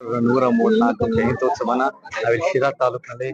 ನೂರ ಮೂವತ್ನಾಲ್ಕು ಜಯಂತ್ಯೋತ್ಸವನ ನಾವಿಲ್ಲಿ ಶಿರಾ ತಾಲೂಕಿನಲ್ಲಿ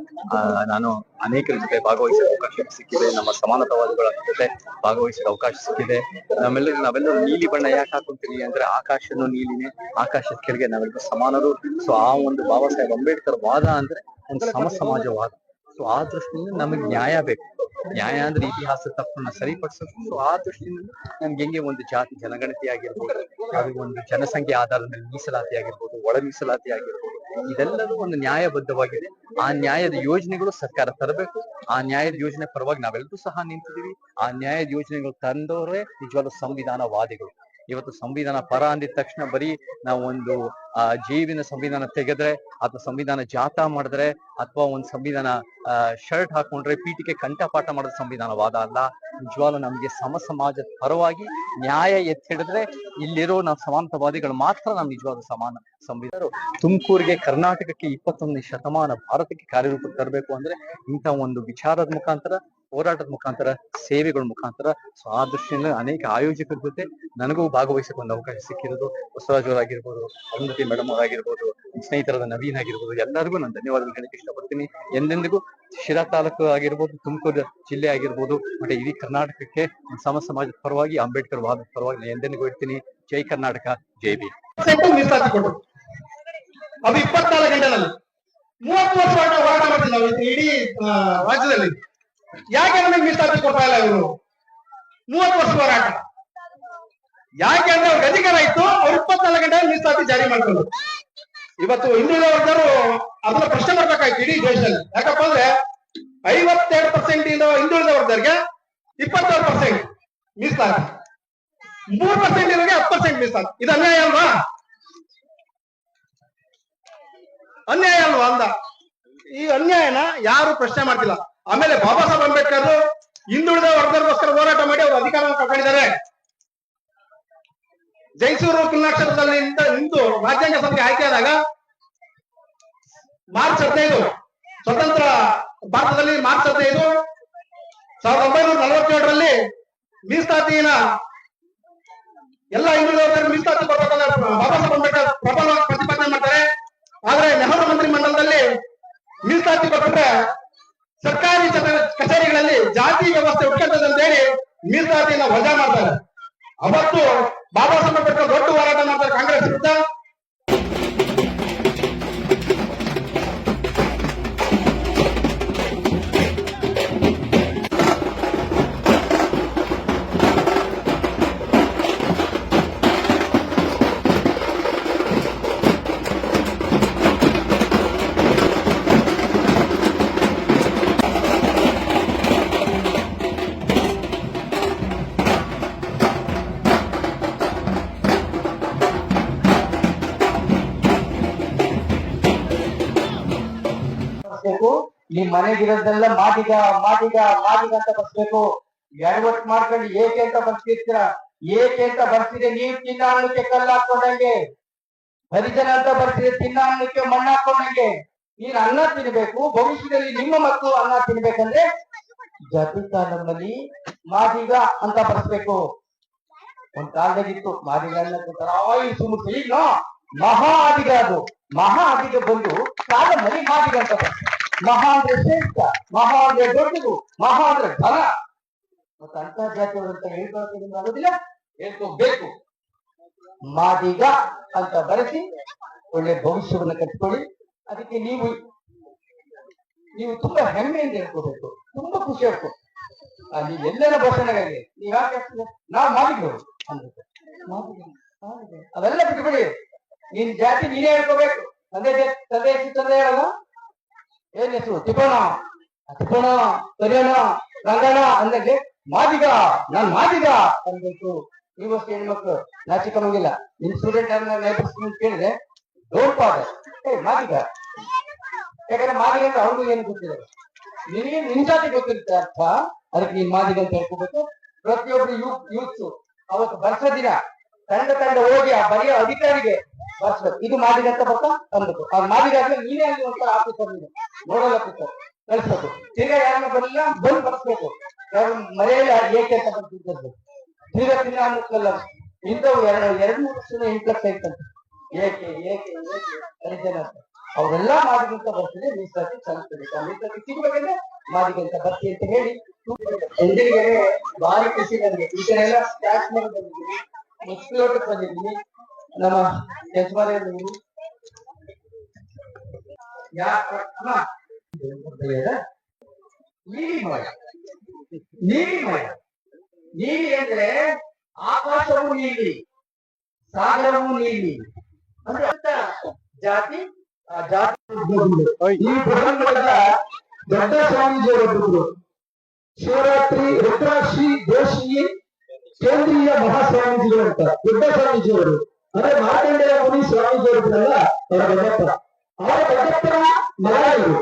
ನಾನು ಅನೇಕರ ಜೊತೆ ಭಾಗವಹಿಸಿದ ಅವಕಾಶ ಸಿಕ್ಕಿದೆ. ನಮ್ಮ ಸಮಾನತಾವಾದಿಗಳ ಜೊತೆ ಭಾಗವಹಿಸಿದ ಅವಕಾಶ ಸಿಕ್ಕಿದೆ. ನಾವೆಲ್ಲ ನಾವೆಲ್ಲರೂ ನೀಲಿ ಬಣ್ಣ ಯಾಕೆ ಹಾಕೊಂತೀವಿ ಅಂದ್ರೆ ಆಕಾಶನೂ ನೀಲಿನೇ. ಆಕಾಶದ ಕೆಳಗೆ ನಾವೆಲ್ಲರೂ ಸಮಾನರು. ಸೊ ಆ ಒಂದು ಬಾಬಾ ಸಾಹೇಬ್ ಅಂಬೇಡ್ಕರ್ ವಾದ ಅಂದ್ರೆ ಒಂದು ಸಮ ಸಮಾಜವಾದ. ಸೊ ಆ ದೃಷ್ಟಿಯಿಂದ ನಮಗೆ ನ್ಯಾಯ ಬೇಕು. ನ್ಯಾಯ ಅಂದ್ರೆ ಇತಿಹಾಸ ತಪ್ಪನ್ನ ಸರಿಪಡಿಸೋದು. ಸೊ ಆ ದೃಷ್ಟಿಯಿಂದ ನಮ್ಗೆ ಹೆಂಗೆ ಒಂದು ಜಾತಿ ಜನಗಣತಿ ಆಗಿರ್ಬೋದು ಅದು ಒಂದು ಜನಸಂಖ್ಯೆ ಆಧಾರದ ಮೇಲೆ ಮೀಸಲಾತಿ ಆಗಿರ್ಬೋದು ಒಳ ಮೀಸಲಾತಿ ಆಗಿರ್ಬೋದು ಇದೆಲ್ಲದೂ ಒಂದು ನ್ಯಾಯಬದ್ಧವಾಗಿದೆ. ಆ ನ್ಯಾಯದ ಯೋಜನೆಗಳು ಸರ್ಕಾರ ತರಬೇಕು. ಆ ನ್ಯಾಯದ ಯೋಜನೆ ಪರವಾಗಿ ನಾವೆಲ್ಲರೂ ಸಹ ನಿಂತಿದ್ದೀವಿ. ಆ ನ್ಯಾಯದ ಯೋಜನೆಗಳು ತಂದವರೇ ನಿಜವಾದ ಸಂವಿಧಾನವಾದಿಗಳು. ಇವತ್ತು ಸಂವಿಧಾನ ಪರ ಅಂದಿದ ತಕ್ಷಣ ಬರೀ ನಾವು ಒಂದು ಆ ಜೀವಿನ ಸಂವಿಧಾನ ತೆಗೆದ್ರೆ ಅಥವಾ ಸಂವಿಧಾನ ಜಾಥಾ ಮಾಡಿದ್ರೆ ಅಥವಾ ಒಂದು ಸಂವಿಧಾನ ಶರ್ಟ್ ಹಾಕೊಂಡ್ರೆ ಪೀಠಿಗೆ ಕಂಠಪಾಠ ಮಾಡೋದು ಸಂವಿಧಾನವಾದ ಅಲ್ಲ. ನಿಜವಾಗ್ಲೂ ನಮ್ಗೆ ಸಮ ಸಮಾಜದ ಪರವಾಗಿ ನ್ಯಾಯ ಎತ್ತಿ ಹಿಡಿದ್ರೆ ಇಲ್ಲಿರೋ ನಾವು ಸಮಾನತಾವಾದಿಗಳು ಮಾತ್ರ ನಮ್ ನಿಜವಾದ ಸಮಾನ ಸಂವಿಧಾನ ತುಮಕೂರಿಗೆ, ಕರ್ನಾಟಕಕ್ಕೆ ಇಪ್ಪತ್ತೊಂದನೇ ಶತಮಾನ ಭಾರತಕ್ಕೆ ಕಾರ್ಯರೂಪ ತರಬೇಕು ಅಂದ್ರೆ ಇಂಥ ಒಂದು ವಿಚಾರದ ಮುಖಾಂತರ, ಹೋರಾಟದ ಮುಖಾಂತರ, ಸೇವೆಗಳ ಮುಖಾಂತರ. ಸೊ ಆ ದೃಷ್ಟಿಯಿಂದ ಅನೇಕ ಆಯೋಜಕರ ಜೊತೆ ನನಗೂ ಭಾಗವಹಿಸಿಕೊಂಡು ಅವಕಾಶ ಸಿಕ್ಕಿರೋದು ಬಸವರಾಜ್ ಅವರಾಗಿರ್ಬೋದು ಅರುಂಧತಿ ಮೇಡಮ್ ಅವರಾಗಿರ್ಬೋದು ಸ್ನೇಹಿತರಾದ ನವೀನ್ ಆಗಿರ್ಬೋದು, ಎಲ್ಲರಿಗೂ ನಾನು ಧನ್ಯವಾದಗಳು ಹೇಳಕ್ಕೆ ಇಷ್ಟಪಡ್ತೀನಿ. ಎಂದೆಂದಿಗೂ ಶಿರಾ ತಾಲೂಕು ಆಗಿರ್ಬೋದು, ತುಮಕೂರು ಜಿಲ್ಲೆ ಆಗಿರ್ಬೋದು, ಮತ್ತೆ ಇಡೀ ಕರ್ನಾಟಕಕ್ಕೆ ಸಮ ಸಮಾಜದ ಪರವಾಗಿ, ಅಂಬೇಡ್ಕರ್ ವಾದ ಪರವಾಗಿ ನಾನು ಎಂದೆಂದಿಗೂ ಇರ್ತೀನಿ ಜೈ ಕರ್ನಾಟಕ, ಜೈ ಬಿ ಅದು ಇಪ್ಪತ್ನಾಲ್ಕು ಗಂಟೆನಲ್ಲಿ. ಮೂವತ್ತು ವರ್ಷ ಹೋರಾಟ ನಾವು ಇಡೀ ರಾಜ್ಯದಲ್ಲಿ? ಯಾಕೆ ನಮಗೆ ಮೀಸಲಾತಿ ಕೊಡ್ತಾ ಇಲ್ಲ ಇವರು? ಮೂವತ್ತು ವರ್ಷ ಹೋರಾಟ. ಯಾಕೆ ಅಂದ್ರೆ ಅವ್ರಿಗೆ ಅಧಿಕಾರ ಇತ್ತು ಅವ್ರು ಇಪ್ಪತ್ನಾಲ್ಕು ಗಂಟೆ ಮೀಸಲಾತಿ ಜಾರಿ ಮಾಡ್ಕೊಂಡು ಇವತ್ತು ಹಿಂದುಳಿದ ವರ್ಗರು ಅದನ್ನ ಪ್ರಶ್ನೆ ಮಾಡ್ಬೇಕಾಯ್ತು ಇಡೀ ದೇಶದಲ್ಲಿ. ಯಾಕಪ್ಪ ಅಂದ್ರೆ ಐವತ್ತೆರಡು ಪರ್ಸೆಂಟ್ ಇಂದ ಹಿಂದುಳಿದ ವರ್ಗದವರಿಗೆ ಇಪ್ಪತ್ತಾರು ಪರ್ಸೆಂಟ್ ಮೀಸಲಾತಿ. ಮೂರ್ ಪರ್ಸೆಂಟ್ ಇರೋರಿಗೆ ಹತ್ತು ಪರ್ಸೆಂಟ್ ಮೀಸಲಾತಿ. ಇದು ಅನ್ಯಾಯ ಅಲ್ವಾ? ಅನ್ಯಾಯ ಅಲ್ವಾ ಅಂದ. ಈ ಅನ್ಯಾಯನ ಯಾರು ಪ್ರಶ್ನೆ ಮಾಡ್ತಿಲ್ಲ. ಆಮೇಲೆ ಬಾಬಾ ಸಾಹೇಬ್ ಅಂಬೇಡ್ಕರ್ ಹಿಂದುಳಿದ ವರ್ಗದಗೋಸ್ಕರ ಹೋರಾಟ ಮಾಡಿ ಅವರು ಅಧಿಕಾರವನ್ನು ಕಳ್ಕೊಂಡಿದ್ದಾರೆ. ಜೈಸೂರು ಕುಲ್ಲಾಕ್ಷರದಲ್ಲಿ ನಿಂತು ರಾಜ್ಯಾಂಗ ಸಭೆಗೆ ಆಯ್ಕೆಯಾದಾಗ ಮಾರ್ಚ್ ಹದಿನೈದು, ಸ್ವತಂತ್ರ ಭಾರತದಲ್ಲಿ ಮಾರ್ಚ್ ಹದಿನೈದು, ಸಾವಿರದ ಒಂಬೈನೂರ ನಲವತ್ತೇಳರಲ್ಲಿ ಮೀಸಲಾತಿನ ಎಲ್ಲ ಹಿಂದೂ ಮೀಸಲಾತಿ ಬರ್ಬೇಕಂದ್ರೆ ಬಾಬಾ ಸಾಹೇಬ್ ಅಂಬೇಡ್ಕರ್ ಪ್ರಬಲ ಪ್ರತಿಪಾದನೆ ಮಾಡ್ತಾರೆ. ಆದ್ರೆ ನೆಹರು ಮಂತ್ರಿ ಮಂಡಲದಲ್ಲಿ ಮೀಸಲಾತಿ ಕೊಟ್ಟರೆ ಸರ್ಕಾರಿ ಕಚೇರಿಗಳಲ್ಲಿ ಜಾತಿ ವ್ಯವಸ್ಥೆ ಉಟ್ಕೊಂತದೆ ಅಂತ ಹೇಳಿ ಮೀಸಲಾತಿಯನ್ನ ವಜಾ ಮಾಡ್ತಾರೆ. ಅವತ್ತು ಬಾಬಾ ಸಾಹೇಬ್ ಅಂಬೇಡ್ಕರ್ ದೊಡ್ಡ ಹೋರಾಟ ಮಾಡ್ತಾರೆ ಕಾಂಗ್ರೆಸ್ ವಿರುದ್ಧ. ಬರ್ಸ್ಬೇಕು ನಿಮ್ ಮನೆಗಿರೋದೆಲ್ಲ ಮಾದಿಗ ಮಾದಿಗ ಮಾದಿಗ ಅಂತ ಬರ್ಸ್ಬೇಕು. ಎಡವಟ್ ಮಾಡ್ಕೊಂಡು ಏಕೆ ಅಂತ ಬರ್ಸಿರ್ತೀರ? ಏಕೆ ಅಂತ ಬರ್ಸಿದ್ರೆ ನೀವು ತಿನ್ನ ಅನ್ನಕ್ಕೆ ಕಲ್ಲು ಹಾಕೊಂಡಂಗೆ? ಹರಿಜನ ಅಂತ ಬರ್ಸಿದ್ರೆ ತಿನ್ನ ಅನ್ನಕ್ಕೆ ಮಣ್ಣು ಹಾಕೊಂಡಂಗೆ? ನೀನ್ ಅನ್ನ ತಿನ್ಬೇಕು, ಭವಿಷ್ಯದಲ್ಲಿ ನಿಮ್ಮ ಮಕ್ಕಳು ಅನ್ನ ತಿನ್ಬೇಕಂದ್ರೆ ಜಾತಿ ನಮ್ಮಲ್ಲಿ ಮಾದಿಗ ಅಂತ ಬರ್ಸ್ಬೇಕು. ಒಂದ್ ಕಾಲದಾಗಿತ್ತು ಮಾದಿಗ ಅನ್ನ ಈಗ ಮಹಾ ಆದಿಗ ಅದು. ಮಹಾ ಆದಿಗ ಬಂದು ಕಾಲ ಮರಿ ಮಾಡಿದೆ ಅಂತ ಮಹಾ ಅಂದ್ರೆ ಶ್ರೇಷ್ಠ, ಮಹಾ ಅಂದ್ರೆ ದೊಡ್ಡದು, ಮಹಾ ಅಂದ್ರೆ ಧನ ಮತ್ತೆ ಅಂತರ್ಜಾತಿಯವರು ಅಂತ ಹೇಳ್ಕೊಳ್ತೀನಿ ಆಗೋದಿಲ್ಲ, ಹೇಳ್ಕೋಬೇಕು. ಮಾದಿಗ ಅಂತ ಬರೆಸಿ, ಒಳ್ಳೆ ಭವಿಷ್ಯವನ್ನ ಕಟ್ಕೊಳ್ಳಿ. ಅದಕ್ಕೆ ನೀವು ನೀವು ತುಂಬಾ ಹೆಮ್ಮೆಯಿಂದ ಹೇಳ್ಕೋಬೇಕು. ತುಂಬಾ ಖುಷಿ ಆಗ್ಬೇಕು ಅಲ್ಲಿ ಎಲ್ಲರ ಭಾಷಣಗಳಿಗೆ, ನೀವ್ ಯಾಕೆ ನಾವು ಮಾದಿಗರು. ಅವೆಲ್ಲ ಬಿಟ್ಬಿಡಿ. ನಿನ್ ಜಾತಿ ನೀನೇ ಹೇಳ್ಕೋಬೇಕು. ತಂದೆ ತಂದೆ ಹೆಸರು ತಂದೆ ಹೇಳಲ್ಲ ಏನ್ ಹೆಸರು? ತಿಪ್ಪಣ ತಿಪ್ಪಣ ಸರಿಯಣ ರಂಗಣ ಅಂದಂಗೆ ಮಾದಿಗ, ನಾನ್ ಮಾದಿಗ ಈ ನೀವಷ್ಟು ಹೆಣ್ಮಕ್ಳು ನಾಚಿಕೊಂಗಿಲ್ಲ ನಿನ್ ಸ್ಟೂಡೆಂಟ್ ನೇಪರ್ಸ್ಕೊಂಡು ಕೇಳಿದ್ರೆ ಡೋಂಟ್ ಫಾದರ್ ಏ, ಮಾದಿಗ. ಯಾಕಂದ್ರೆ ಮಾದಿಗ ಅಂತ ಅವ್ರಿಗೂ ಏನು ಗೊತ್ತಿದೆ ನಿನಗೆ ನಿನ್ ಜಾತಿ ಗೊತ್ತಿರುತ್ತೆ ಅರ್ಥ. ಅದಕ್ಕೆ ನೀನ್ ಮಾದಿಗ ಅಂತ ಹೇಳ್ಕೋಬೇಕು. ಪ್ರತಿಯೊಬ್ರು ಯೂತ್ ಯೂತ್ಸು ಅವತ್ತು ಬರ್ಸೋ ದಿನ. ತಂಡ ತಂಡ ಹೋಗಿ ಆ ಬರೆಯ ಅಧಿಕಾರಿಗೆ ಬರ್ಸ್ಬೇಕು ಇದು ಮಾಡಿದೆ ಅಂತ ಪಕ್ಕ ಅಂದ್ಬೇಕು ಅವ್ರು ಮಾದಿಗ ಆದ್ಮೇಲೆ ನೀನೇ ಅಲ್ಲಿ ಒಂಥರ ಆಫೀಸರ್ ನೀನು ನೋಡಲ್ ಆಫೀಸರ್ ಕಳಿಸ್ಬೇಕು. ತಿರ್ಗಾ ಯಾರನ್ನ ಬರಲಿಲ್ಲ ಬಂದು ಬರ್ಸ್ಬೇಕು ಯಾರು ಮರೆಯಲ್ಲ ಏಕೆ ಅಂತ ಬರ್ತಿದ್ದದ್ದು ತಿರ್ಗಾ ತಿನ್ನ ಅನ್ನಿಸ್ಲಲ್ಲ ಇಂಥವು ಎರಡು ಎರಡು, ಮೂರು ವರ್ಷದ ಇಂಪ್ಲೆಕ್ಸ್ ಆಯ್ತಂತ ಏಕೆ ಏಕೆ ಏಕೆ ಅಂತ. ಅವರೆಲ್ಲ ಮಾಡಿದಂತ ಬರ್ತೀನಿ ಮೀಸಲಾತಿ ಸಲ್ಲಿಸಬೇಕು ಮೀಸಲಾತಿ ಸಿಗ್ಬೇಕಂದ್ರೆ ಮಾಡಿದಂತ ಬರ್ತಿ ಅಂತ ಹೇಳಿ. ಭಾರಿ ಖುಷಿ ನನಗೆ. ಎಲ್ಲ ಸ್ಟ್ಯಾಚ್ ಮಾಡಿ ಬಂದಿದ್ದೀನಿ ಮುಸ್ಲಿೋಟಕ್ಕೆ ಬಂದಿದ್ವಿ ನಮ್ಮ ಯಜಮಾನ ನೀಲಿ ನೀಲಿಮಯ ನೀಲಿ ಅಂದ್ರೆ ಆಕಾಶವು ನೀಲಿ ಸಾಗರವು ನೀಲಿ. ಅಂದ್ರೆ ಅಂತ ಜಾತಿ ಆ ಜಾತಿ ಈ ಪ್ರಸಂಗದ ದೊಡ್ಡ ಸ್ವಾಮೀಜಿಯವರೊಬ್ಬರು ಶಿವರಾತ್ರಿ ರುದ್ರಾಕ್ಷಿ ದೋಷಿ ಕೇಂದ್ರೀಯ ಮಹಾಸ್ವಾಮೀಜಿಗಳು ಅಂತ ದೊಡ್ಡ ಸ್ವಾಮೀಜಿಯವರು ಅಂದ್ರೆ ಮಾರ್ಕಂಡೇಯ ಮುನಿ ಸ್ವಾಮೀಜಿಯವರಿದ್ರಲ್ಲ ಅವರ ದೊಡ್ಡಪ್ಪ ಅವರ ಮಗ ಇವರು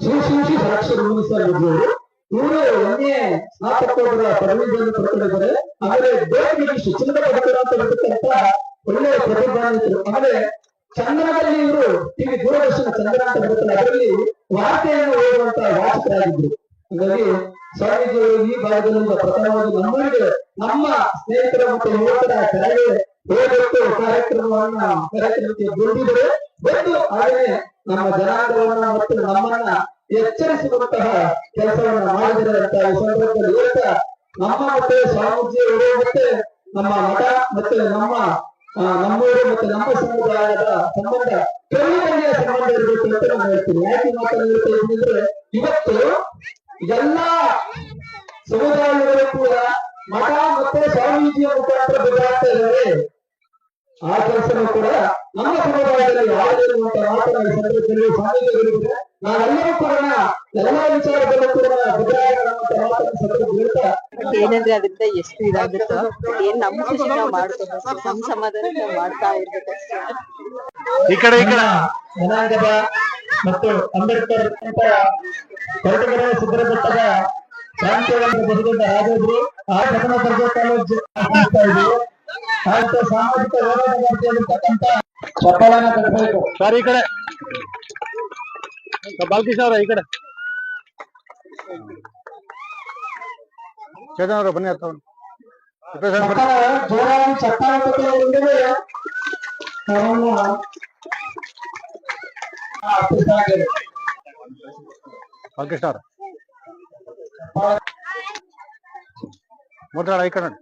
ಶ್ರೀ ಶ್ರೀ ಶ್ರೀ ಸಾಕ್ಷರ ಮುನಿ ಸ್ವಾಮೀಜಿಯವರು ಇವರು ಒಂದೇ ಸ್ನಾತಕೋತ್ತರ ಪದವಿಯನ್ನು ಪಡ್ಕೊಂಡಿದ್ದಾರೆ. ಆಮೇಲೆ ದೇವರಿಗೆ ಚಿನ್ನದ ಪದಕ ಅಂತ ಬರ್ತಕ್ಕಂತ ಒಳ್ಳೆಯ ಪ್ರತಿಭಾನ್ವಿತರು ಆಮೇಲೆ ಚಂದ್ರದಲ್ಲಿ ಇವರು ಟಿವಿ ದೂರದರ್ಶನ ಚಂದ್ರ ಅಂತ ಬರುತ್ತಲ್ಲ ಅದರಲ್ಲಿ ವಾರ್ತೆಯನ್ನು ಓದುವಂತ ವಾಚಕರಾಗಿದ್ರು ಹಾಗಾಗಿ ಸ್ವಾಮೀಜಿಯವರು ಈ ಭಾಗದಿಂದ ಪ್ರಥಮವಾಗಿ ನಮ್ಮೂರಿಗೆ ನಮ್ಮ ಸ್ನೇಹಿತರ ಮತ್ತು ಯುವಕರ ಕೆಳಗೆ ಹೋಗುತ್ತೆ ಕಾರ್ಯಕ್ರಮವನ್ನ ಕಾರ್ಯಕ್ರಮಕ್ಕೆ ಗುರುತಿದರೆ ಬಂದು ಹಾಗೆಯೇ ನಮ್ಮ ಜನಾಂಗವನ್ನ ಮತ್ತು ನಮ್ಮನ್ನ ಎಚ್ಚರಿಸುವಂತಹ ಕೆಲಸವನ್ನ ಮಾಡಿದರೆ ಅಂತ ಈ ಸಂದರ್ಭದಲ್ಲಿ ಹೇಳ್ತಾ ನಮ್ಮ ಮತ್ತೆ ಸ್ವಾಮೀಜಿಯವರು ಮತ್ತೆ ನಮ್ಮ ಮಠ ಮತ್ತೆ ನಮ್ಮ ನಮ್ಮೂರು ಮತ್ತೆ ನಮ್ಮ ಸಮುದಾಯದ ಸಂಬಂಧ ಕೆಲವು ಸಂಬಂಧ ಇರಬೇಕು ಅಂತ ನಾನು ಹೇಳ್ತೀನಿ. ಯಾಕೆ ಹೇಳ್ತಾ ಇದ್ದೀನಿ ಅಂದ್ರೆ ಇವತ್ತು ಎಲ್ಲಾ ಸಮುದಾಯಗಳು ಕೂಡ ಮಠ ಮತ್ತೆ ಸ್ವಾಮೀಜಿಯ ಮುಖಾಂತರ ಬದಲಾಗ್ತಾ ಇದ್ದಾರೆ. ಆ ಕೆಲಸನೂ ಕೂಡ ನಮ್ಮ ಸಮುದಾಯದಲ್ಲಿ ಯಾವುದೇ ಇರುವಂತ ಮಾತನ್ನ ಈ ಸಂದರ್ಭದಲ್ಲಿ ಸ್ವಾಮೀಜಿಗಳಿದ್ರೆ ನಾವೆಲ್ಲರೂ ಕೂಡ ಎಲ್ಲ ವಿಚಾರದಲ್ಲೂ ಕೂಡ ಬದಲಾವಣೆ ಹೇಳ್ತಾ ಏನಂದ್ರೆ ಅದರಿಂದ ಎಷ್ಟು ಇದಾಗುತ್ತೋ ಏನ್ ನಮ್ ಖುಷಿ ನಾವ್ ಮಾಡ್ಕೋಬೇಕು ನಮ್ ಸಮಾಧಾನ ನಾವ್ ಮಾಡ್ತಾ ಇರ್ಬೇಕಷ್ಟೇ. ಈ ಕಡೆ ಈ ಕಡೆ. ಜನಾಂಗದ ಮತ್ತು ಅಂಬೇಡ್ಕರ್ ಅಂತ ಕೊರಟಗೆರೆ ಸಿದ್ದರಬೆಟ್ಟದ ಶಾಂತಿವಂತ ಬದುಕಿದ ರಾಜರು ಆ ಇದ್ದೀವಿ ಅಂತ ಸಾಮಾಜಿಕ ಹೋರಾಟಗಾರ್ತಿಯಾಗಿರ್ತಕ್ಕಂಥ ಚಪ್ಪಾಳನ ತರಬೇಕು ಸರ್ ಈ ಕಡೆ. ಬಾಲಕೃಷ್ಣ ಅವರ ಈ ಕಡೆ. ಚೇತನ್ ಅವರ ಬನ್ನಿ ಮಕ್ಕಳ ಜೋರಾಗಿ ಚಪ್ಪಾಳೆ பாகிஸ்தான் முதலாளி கடன்